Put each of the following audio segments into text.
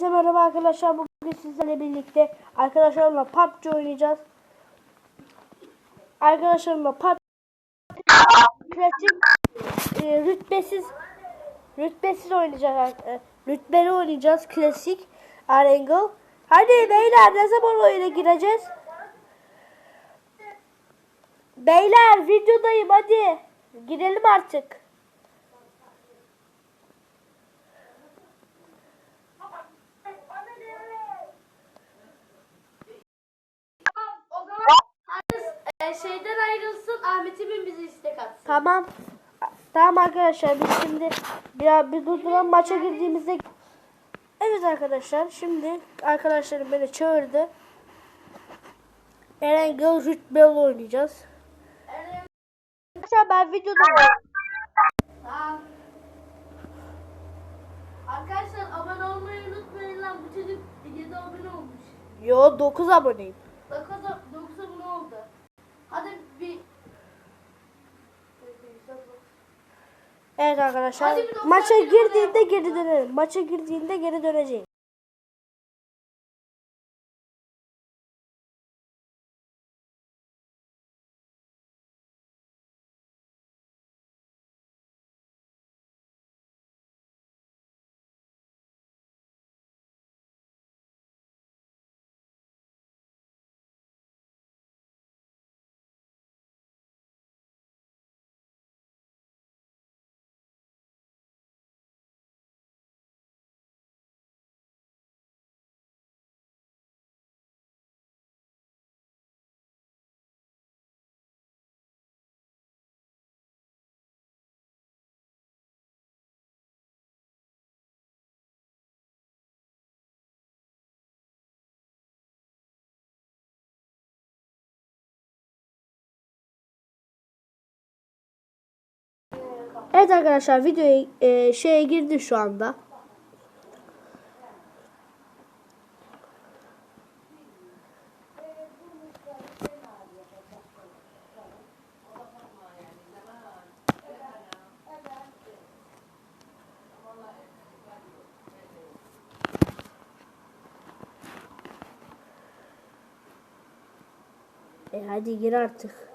Herkese merhaba arkadaşlar. Bugün sizlerle birlikte arkadaşlarımla PUBG oynayacağız. Arkadaşlarımla PUBG klasik e, rütbesiz rütbesiz oynayacağız. E, rütbeli oynayacağız. Klasik Arangle. Hadi beyler ne zaman oyuna gireceğiz? Beyler videodayım hadi. Girelim artık. O zaman Halis e, şeyden Ahmet'imin bize istek atsın. Tamam. Tamam arkadaşlar biz şimdi bir, bir durduralım maça girdiğimizde Evet arkadaşlar şimdi arkadaşlarım beni çağırdı. Eren Göl Rütbel oynayacağız. Arkadaşlar ben videodayım. Tamam. Arkadaşlar abone olmayı unutmayın lan bu çocuk 7 abone olmuş. Yo 9 aboneyim. 9, 9 abone oldu. Hadi Evet arkadaşlar maça girdiğinde geri dönelim. Maça girdiğinde geri döneceğim. Evet arkadaşlar videoya e, şeye girdi şu anda. E hadi gir artık.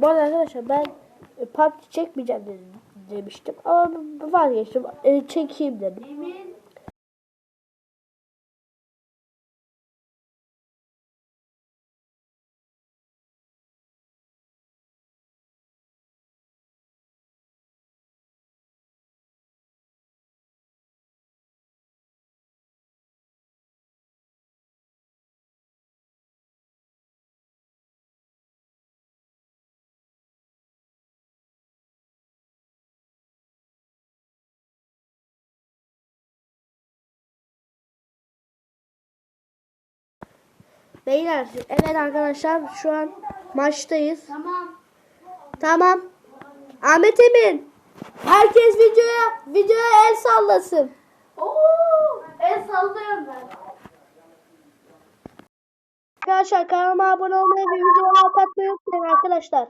Bu arada arkadaşlar ben e, PUBG çekmeyeceğim dedim, demiştim ama vazgeçtim. E, çekeyim dedim. Emin Beyler evet arkadaşlar şu an maçtayız. tamam. Tamam. Ahmet Emin. Herkes videoya videoya el sallasın. Oo, el sallıyorum ben. Arkadaşlar kanalıma abone olmayı ve videoya like atmayı unutmayın arkadaşlar.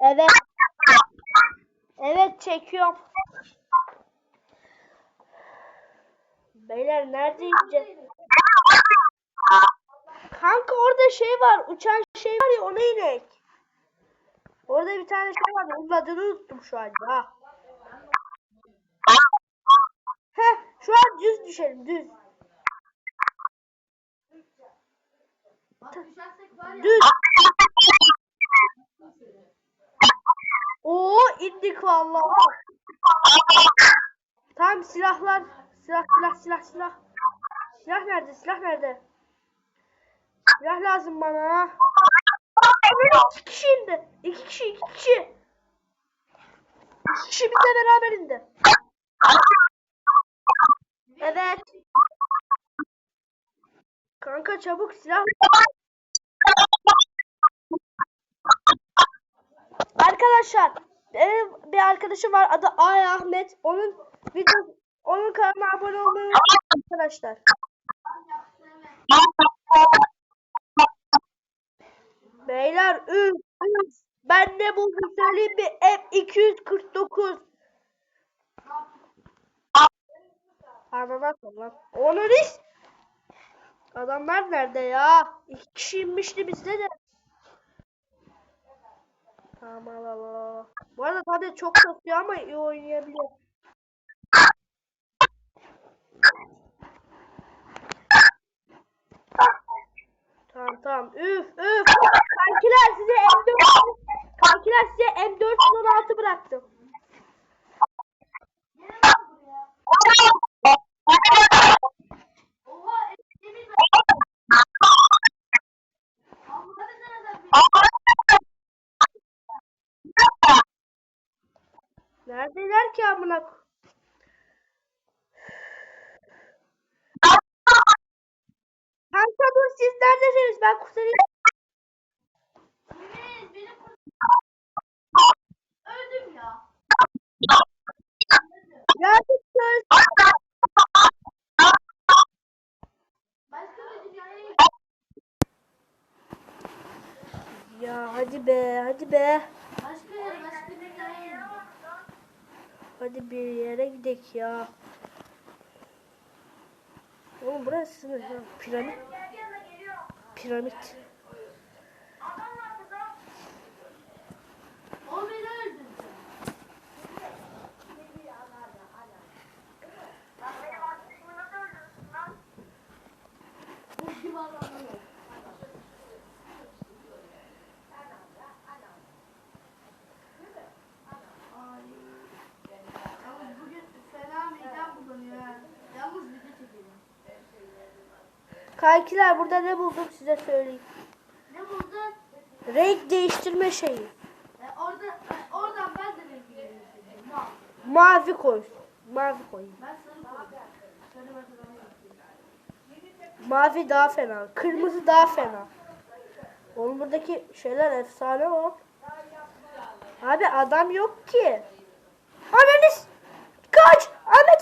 Evet. Evet çekiyorum. Beyler nerede ineceğiz? Kanka orada şey var. Uçan şey var ya ona inek. Orada bir tane şey var. Onun adını unuttum şu an ya. Heh, şu an düz düşelim düz. Düz. Oo indik vallahi. Tamam silahlar. Silah silah silah silah. Silah nerede? Silah nerede? Silah lazım bana. İki kişi indi. İki kişi iki kişi. İki kişi bizle beraber indi. Evet. Kanka çabuk silah. Arkadaşlar benim bir arkadaşım var adı Ay Ahmet. Onun video onun kanalıma abone olmayı arkadaşlar. Beyler üf üf. Ben de bu güzelim bir M249. Ananas olan. Onun iş. Adamlar nerede ya? İki kişiymişti bizde de. Tamam Allah. Bu arada tabii çok kasıyor ama iyi oynayabiliyor. Tamam tamam. Üf üf. Kankiler size M4 Kankiler size M416 bıraktım. Gelin lan buraya. Oha Emin ben. Amma hadi nereden Neredeler ki amına? ko- Kanka dur siz neredesiniz? Ben kurtarayım. Emin beni kurt. Öldüm ya. Neredesiniz? Başka bir dünyaya Ya hadi be hadi be. Başka yere başka bir dünyaya Hadi bir yere gidelim ya. Oğlum burası? Piramit. Piramit. O beni öldürdü. Bu kim adamı yok. Ay. Yalnız bugün fena midem bulanıyor. ha. Yalnız video çekelim. Kankiler burada ne buldum size söyleyeyim. Ne buldun? Renk değiştirme şeyi. E, orada, e, oradan ben de renk değiştirdim. Bak, Mavi koy. Mavi koyayım. Ben sarı yapayım. Mavi daha fena. Kırmızı daha fena. Oğlum buradaki şeyler efsane o. Abi adam yok ki. Ananız. Kaç. Ahmet.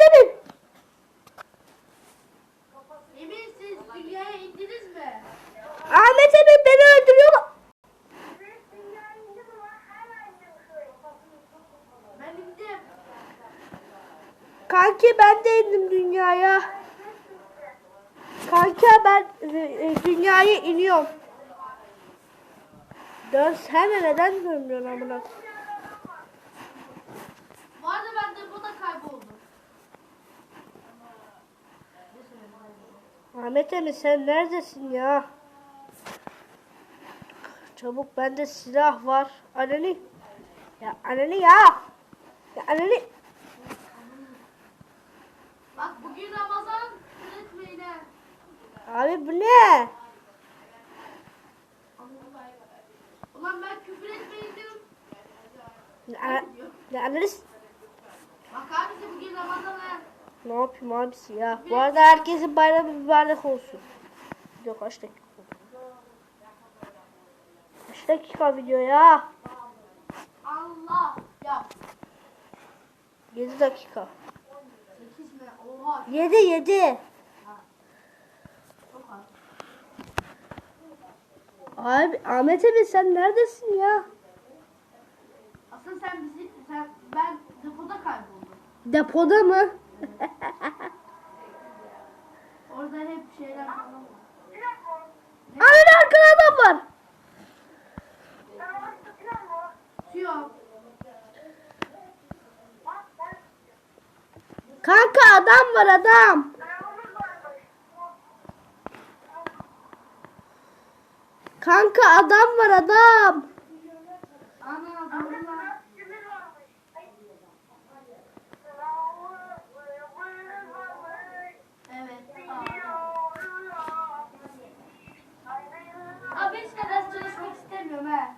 Emin siz dünyaya indiniz mi? Ahmet Emin beni öldürüyor. Ben indim. Kanki ben de indim dünyaya. Kanka ben e, e, dünyaya iniyorum. Dönsene neden dönmüyorsun amına? Bu arada ben depoda kayboldum. Ahmet Emin sen neredesin ya? Çabuk bende silah var. Ananı. Ya ananı ya. Ya ananı. Bak bugün Ramazan üretmeyin ha. Abi bu ne? Ulan ben küfür etmeyin diyorum. Ya, ya ananı. s- Bak abisi bugün Ramazan ha. Ne yapayım abisi ya? Bu arada herkesin bayramı mübarek olsun. Video kaç dakika oldu? Kaç dakika video ya? Allah. Ya 7 dakika. 8 mi? Oha 7 7. çok az. Abi Ahmet Emin sen neredesin ya? Aslında sen bizi, sen, ben depoda kayboldum. Depoda mı? Orada hep şeyler falan var. Abi arkada adam var. Kanka adam var adam. Kanka adam var adam. Ana adamlar. Evet. Aa. Abi hiç de ders çalışmak istemiyorum he.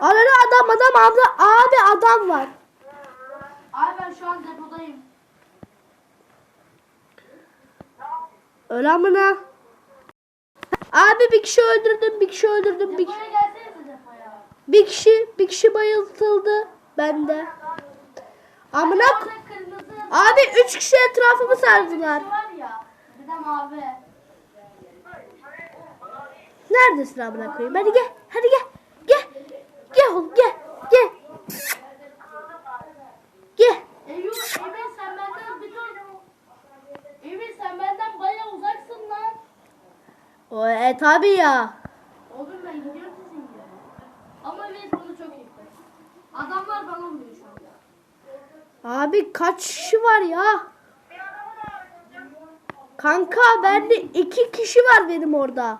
Arada adam adam abla abi adam var. Abi ben şu an depodayım. Öyle amına. Abi bir kişi öldürdüm, bir kişi öldürdüm, bir, depoya. bir kişi, bir kişi bayıltıldı bende. Amına Abi üç kişi etrafımı sardılar. bir şey var ya. Bir de mavi. Gel oğlum gel. Gel. Gel. Eyvah Eyvah sen benden bir dur. Eyvah sen benden baya uzaksın lan. O, e tabi ya. Oğlum ben gidiyorum sizin gibi. Ama biz bunu çok iyi. Adamlar bana vuruyor şu anda. Abi kaç kişi var ya? Kanka ben de iki kişi var benim orada.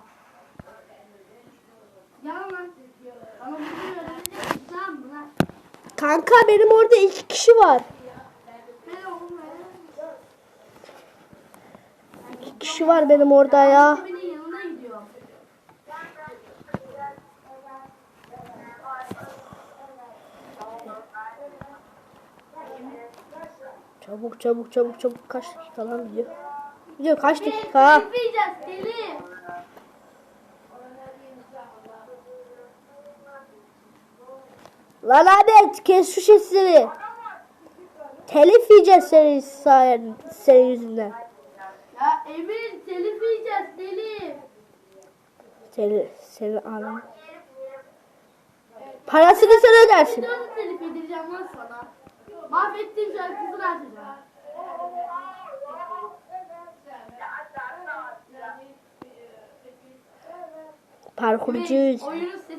Ya Kanka benim orada iki kişi var. İki kişi var benim orada ya. Çabuk çabuk çabuk çabuk kaç dakika lan video? Video kaç dakika? Yiyeceğiz Lan Ahmet kes şu sesleri. Telif yiyeceğiz senin, sayen, senin yüzünden. Ya Emir telif yiyeceğiz telif. Seni, seni anam. Parasını sen ödersin. Videonu telif yedireceğim lan sana. Mahvettiğim şarkısını açacağım. Parkurcuyuz. Kız.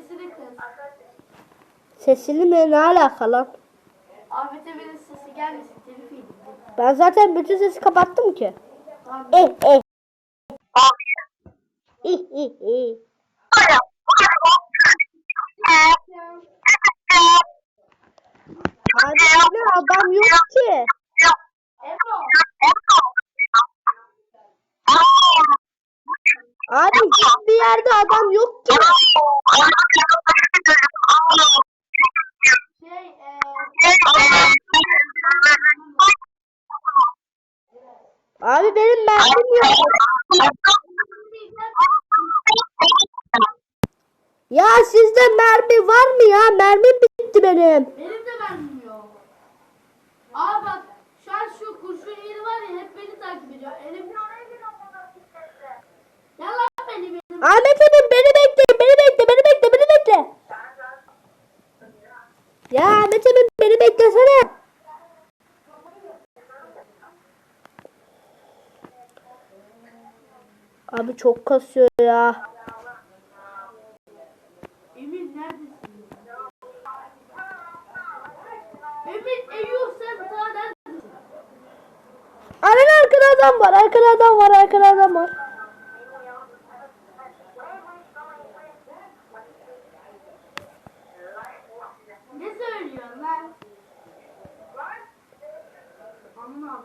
Sesini mi ne alaka lan? Ahmet Emir'in sesi gelmesin telif. Ben zaten bütün sesi kapattım ki. Eh eh. İh ih ih. Abi adam yok ki. Ya? Mermim bitti benim. Benim de ben yok. Aa bak şu an şu kurşun yeri var ya hep beni takip ediyor. Elim Ya lan beni benim. Ahmet Emin beni bekle, beni bekle, beni bekle, beni bekle. Ya Ahmet Emin beni beklesene. Abi çok kasıyor ya. Emin neredesin? Emin Eyüp sen daha neredesin? Arkada adam var, arkada adam var, arkada adam var. Ne söylüyorsun lan? Aman.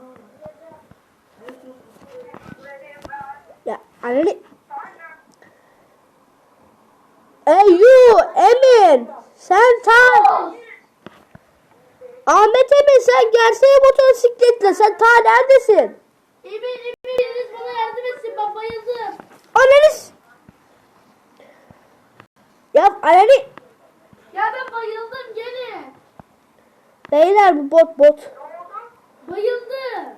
Ya anne. Ey you Emin. Sen ta Ahmet Emin sen gelsene motosikletle. Sen ta neredesin? Emin biriniz bana yardım etsin ben bayıldım. Ananız. Ya anne. Ya ben bayıldım gene. Beyler bu bot bot. Bayıldım.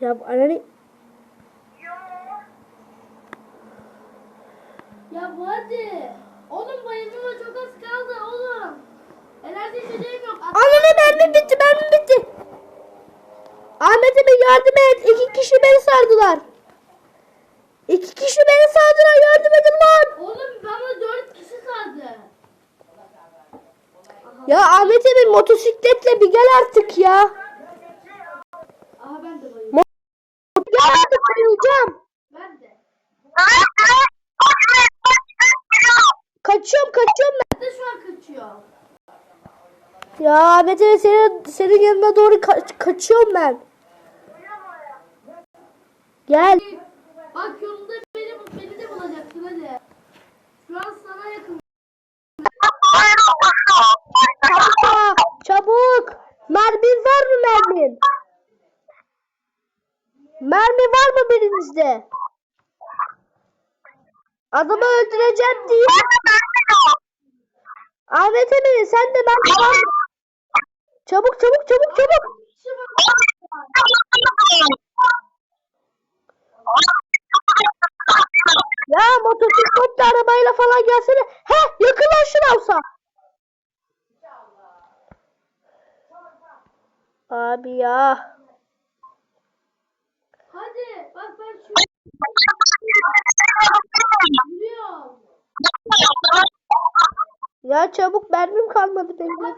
Ya anne. Ya bu hadi. Oğlum bayılmama çok az kaldı oğlum. Enerji içeceğim yok. At- Anne mermi bitti mermi bitti. Ahmet Emin yardım et. İki kişi beni sardılar. İki kişi beni sardılar. Yardım edin lan. Oğlum bana dört kişi sardı. Ya Ahmet Emin motosikletle bir gel artık ya. Aha ben de. Mo- Gel artık bayılacağım. Ben de. Kaçıyorum kaçıyorum ben. Ben de şu an kaçıyor. Ya Ahmet senin, senin yanına doğru ka- kaçıyorum ben. Gel. Bak yolunda beni, beni de bulacaksın hadi. Şu an sana yakın. Çabuk. Çabuk. Mermin var mı mermin? Mermi var mı birinizde? Adamı öldüreceğim diye. Ahmet Emin sen de mermi var mı? Çabuk çabuk çabuk çabuk. Ya motosikletle arabayla falan gelsene. He yakın lan şuna olsa. Abi ya. Hadi bak ben şu. Ya çabuk mermim kalmadı benim.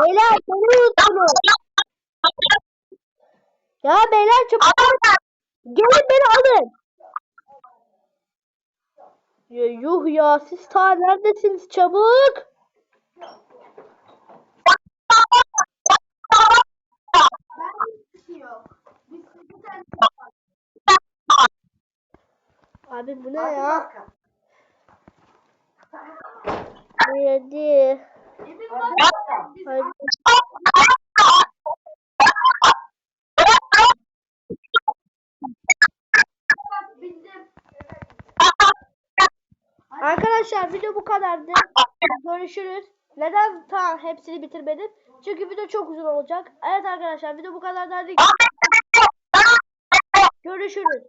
Beyler beni unuttunuz. Ya beyler çabuk. Gelin beni alın. Ya yuh ya siz ta neredesiniz çabuk. Ben hiçbir şey yok. Abi bu ne ya? Yedi. Biz Hadi. bildim. Arkadaşlar video bu kadardı. Görüşürüz. Neden ta hepsini bitirmedim? Çünkü video çok uzun olacak. Evet arkadaşlar video bu kadar. Hadi görüşürüz.